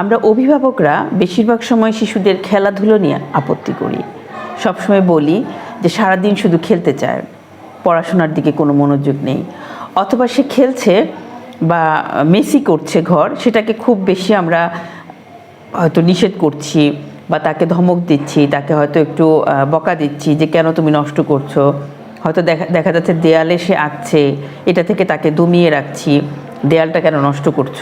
আমরা অভিভাবকরা বেশিরভাগ সময় শিশুদের খেলাধুলো নিয়ে আপত্তি করি। সবসময় বলি যে সারাদিন শুধু খেলতে চায়, পড়াশোনার দিকে কোনো মনোযোগ নেই। অথবা সে খেলছে বা মেসি করছে ঘর, সেটাকে খুব বেশি আমরা হয়তো নিষেধ করছি বা তাকে ধমক দিচ্ছি, তাকে হয়তো একটু বকা দিচ্ছি যে কেন তুমি নষ্ট করছ? হয়তো দেখা দেখা যাচ্ছে দেয়ালে সে আঁকছে, এটা থেকে তাকে দমিয়ে রাখছি, দেয়ালটা কেন নষ্ট করছ?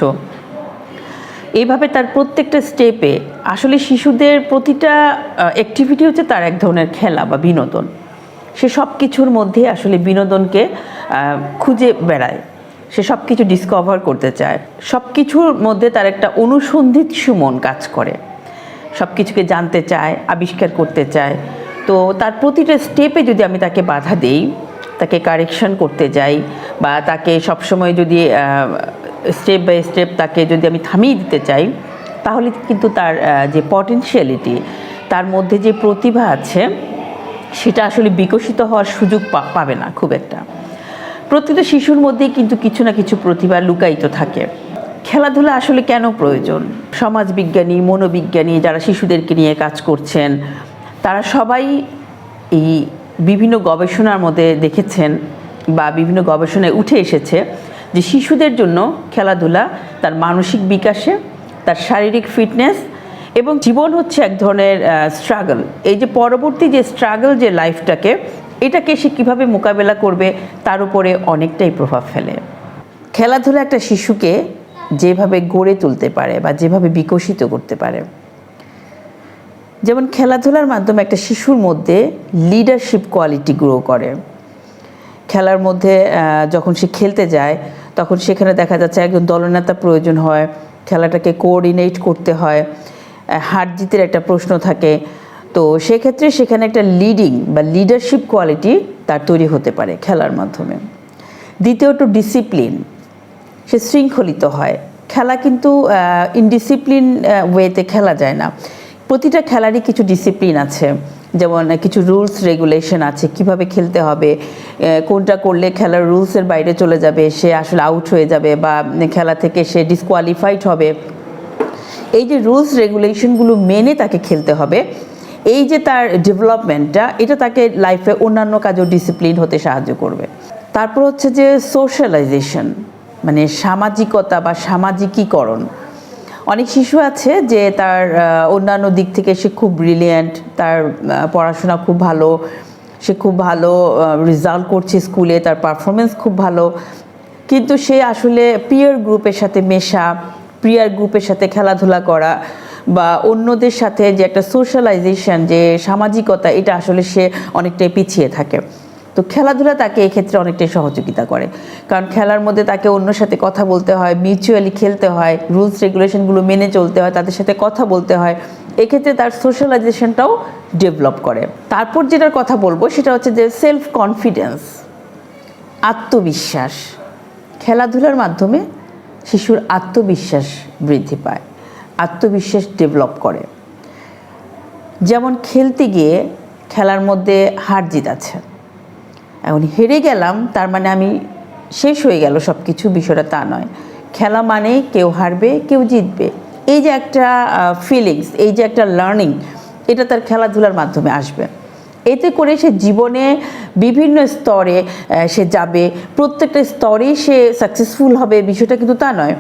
এইভাবে তার প্রত্যেকটা স্টেপে আসলে শিশুদের প্রতিটা অ্যাক্টিভিটি হচ্ছে তার এক ধরনের খেলা বা বিনোদন। সে সব কিছুর মধ্যে আসলে বিনোদনকে খুঁজে বেড়ায়। সে সব কিছু ডিসকভার করতে চায়। সব কিছুর মধ্যে তার একটা অনুসন্ধিৎসু মন কাজ করে। সব কিছুকে জানতে চায়, আবিষ্কার করতে চায়। তো তার প্রতিটা স্টেপে যদি আমি তাকে বাধা দেই, তাকে কারেকশন করতে যাই বা তাকে সবসময় যদি স্টেপ বাই স্টেপ তাকে যদি আমি থামিয়ে দিতে চাই, তাহলে কিন্তু তার যে পটেনশিয়ালিটি তার মধ্যে যে প্রতিভা আছে, সেটা আসলে বিকশিত হওয়ার সুযোগ পাবে না খুব একটা। প্রতিটা শিশুর মধ্যেই কিন্তু কিছু না কিছু প্রতিভা লুকায়িত থাকে। খেলাধুলা আসলে কেন প্রয়োজন? সমাজবিজ্ঞানী, মনোবিজ্ঞানী যারা শিশুদেরকে নিয়ে কাজ করছেন, তারা সবাই এই বিভিন্ন গবেষণার মধ্যে দেখেছেন বা বিভিন্ন গবেষণায় উঠে এসেছে যে শিশুদের জন্য খেলাধুলা, তার মানসিক বিকাশে, তার শারীরিক ফিটনেস এবং জীবন হচ্ছে এক ধরনের স্ট্রাগল এই যে পরবর্তী যে স্ট্রাগল যে লাইফটাকে এটাকে সে কীভাবে মোকাবেলা করবে, তার উপরে অনেকটাই প্রভাব ফেলে। খেলাধুলা একটা শিশুকে যেভাবে গড়ে তুলতে পারে বা যেভাবে বিকশিত করতে পারে। যেমন খেলাধুলার মাধ্যমে একটা শিশুর মধ্যে লিডারশিপ কোয়ালিটি গ্রো করে। খেলার মধ্যে যখন সে খেলতে যায় তখন সেখানে দেখা যাচ্ছে একজন দলনেতা প্রয়োজন হয়, খেলাটাকে কোঅর্ডিনেট করতে হয় হার জিতের একটা প্রশ্ন থাকে। তো সেক্ষেত্রে সেখানে একটা লিডিং বা লিডারশিপ কোয়ালিটি তার তৈরি হতে পারে খেলার মাধ্যমে। দ্বিতীয়ত ডিসিপ্লিন সে শৃঙ্খলিত হয়। খেলা কিন্তু ইনডিসিপ্লিন ওয়েতে খেলা যায় না। প্রতিটা খেলারই কিছু ডিসিপ্লিন আছে। যেমন কিছু রুলস রেগুলেশন আছে, কীভাবে খেলতে হবে কোনটা করলে খেলার রুলসের বাইরে চলে যাবে, সে আসলে আউট হয়ে যাবে বা খেলা থেকে সে ডিসকোয়ালিফাইড হবে। এই যে রুলস রেগুলেশনগুলো মেনে তাকে খেলতে হবে, এই যে তার ডেভেলপমেন্টটা এটা তাকে লাইফে অন্যান্য কাজেও ডিসিপ্লিন হতে সাহায্য করবে। তারপর হচ্ছে যে সোশ্যালাইজেশন মানে সামাজিকতা বা সামাজিকীকরণ। অনেক শিশু আছে যে তার অন্যান্য দিক থেকে সে খুব ব্রিলিয়েন্ট তার পড়াশোনা খুব ভালো, সে খুব ভালো রেজাল্ট করছে স্কুলে, তার পারফরমেন্স খুব ভালো। কিন্তু সে আসলে পিয়ার গ্রুপের সাথে মেশা পিয়ার গ্রুপের সাথে খেলাধুলা করা বা অন্যদের সাথে যে একটা সোশ্যালাইজেশন যে সামাজিকতা, এটা আসলে সে অনেকটাই পিছিয়ে থাকে। তো খেলাধুলা তাকে এক্ষেত্রে অনেকটাই সহযোগিতা করে। কারণ খেলার মধ্যে তাকে অন্য সাথে কথা বলতে হয় মিউচুয়ালি খেলতে হয় রুলস রেগুলেশনগুলো মেনে চলতে হয়, তাদের সাথে কথা বলতে হয়। এক্ষেত্রে তার সোশ্যালাইজেশনটাও ডেভেলপ করে। তারপর যেটার কথা বলব সেটা হচ্ছে যে সেলফ কনফিডেন্স আত্মবিশ্বাস। খেলাধুলার মাধ্যমে শিশুর আত্মবিশ্বাস বৃদ্ধি পায়, আত্মবিশ্বাস ডেভেলপ করে। যেমন খেলতে গিয়ে খেলার মধ্যে হার জিত আছে। এখন হেরে গেলাম, তার মানে আমি শেষ হয়ে গেল সব কিছু বিষয়টা তা নয়। খেলা মানে কেউ হারবে, কেউ জিতবে। এই যে একটা ফিলিংস এই যে একটা লার্নিং এটা তার খেলাধুলার মাধ্যমে আসবে। এতে করে সে জীবনে বিভিন্ন স্তরে সে যাবে। প্রত্যেকটা স্তরেই সে সাকসেসফুল হবে, বিষয়টা কিন্তু তা নয়।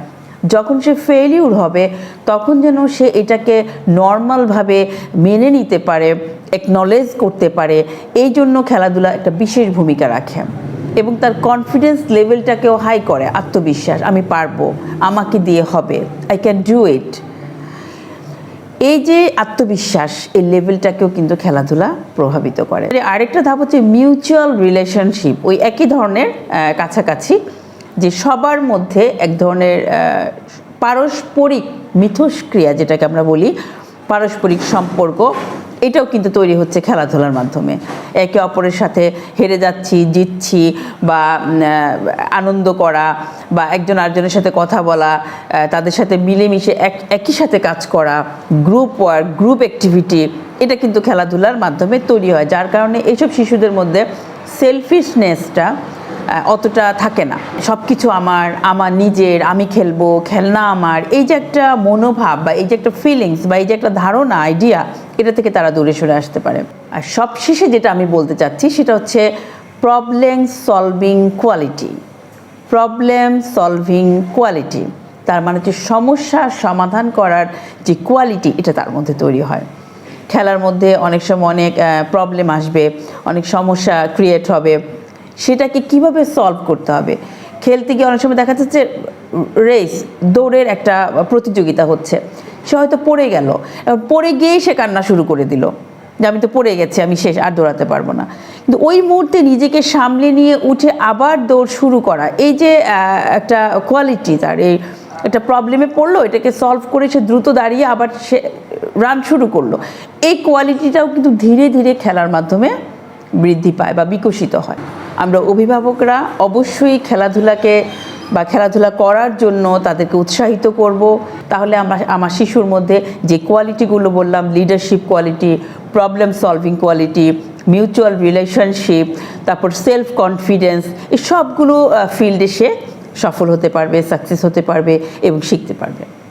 যখন সে ফেলিউর হবে, তখন যেন সে এটাকে নর্মালভাবে মেনে নিতে পারে একনলেজ করতে পারে। এই জন্য খেলাধুলা একটা বিশেষ ভূমিকা রাখে এবং তার কনফিডেন্স লেভেলটাকেও হাই করে, আত্মবিশ্বাস, আমি পারব, আমাকে দিয়ে হবে আই ক্যান ডু ইট এই যে আত্মবিশ্বাস, এই লেভেলটাকেও কিন্তু খেলাধুলা প্রভাবিত করে। আরেকটা ধাপ হচ্ছে মিউচুয়াল রিলেশনশিপ ওই একই ধরনের কাছাকাছি। যে সবার মধ্যে এক ধরনের পারস্পরিক মিথস্ক্রিয়া যেটাকে আমরা বলি, পারস্পরিক সম্পর্ক, এটাও কিন্তু তৈরি হচ্ছে খেলাধুলার মাধ্যমে। একে অপরের সাথে হেরে যাচ্ছি, জিতছি বা আনন্দ করা বা একজন আরেকজনের সাথে কথা বলা তাদের সাথে মিলেমিশে এক, একই সাথে কাজ করা গ্রুপ ওয়ার্ক গ্রুপ অ্যাক্টিভিটি এটা কিন্তু খেলাধুলার মাধ্যমে তৈরি হয়। যার কারণে এইসব শিশুদের মধ্যে সেলফিশনেসটা অতটা থাকে না। সব কিছু আমার আমার নিজের, আমি খেলব, খেলনা আমার। এই যে একটা মনোভাব বা এই যে একটা ফিলিংস বা এই যে একটা ধারণা আইডিয়া এটা থেকে তারা দূরে সরে আসতে পারে। আর সবশেষে যেটা আমি বলতে চাচ্ছি, সেটা হচ্ছে problem solving quality problem solving quality তার মানে হচ্ছে সমস্যার সমাধান করার যে কোয়ালিটি এটা তার মধ্যে তৈরি হয়। খেলার মধ্যে অনেক সময় অনেক প্রবলেম আসবে, অনেক সমস্যা ক্রিয়েট হবে। সেটাকে কীভাবে সলভ করতে হবে? খেলতে গিয়ে অনেক সময় দেখা যাচ্ছে রেস, দৌড়ের একটা প্রতিযোগিতা হচ্ছে। সে হয়তো পড়ে গেল। পড়ে গিয়েই সে কান্না শুরু করে দিল যে, আমি তো পড়ে গেছি, আমি শেষ, আর দৌড়াতে পারব না। কিন্তু ওই মুহূর্তে নিজেকে সামলে নিয়ে উঠে আবার দৌড় শুরু করা, এই যে একটা কোয়ালিটি তার, এই একটা প্রবলেমে পড়ল, এটাকে সলভ করে সে দ্রুত দাঁড়িয়ে আবার সে রান শুরু করল। এই কোয়ালিটিটাও কিন্তু ধীরে ধীরে খেলার মাধ্যমে বৃদ্ধি পায় বা বিকশিত হয়। আমরা অভিভাবকরা অবশ্যই খেলাধুলাকে বা খেলাধুলা করার জন্য তাদেরকে উৎসাহিত করব। তাহলে আমরা, আমার শিশুর মধ্যে যে কোয়ালিটিগুলো বললাম leadership quality problem solving quality mutual relationship তারপর সেলফ কনফিডেন্স এই সবগুলো ফিল্ডে সে সফল হতে পারবে সাকসেস হতে পারবে এবং শিখতে পারবে।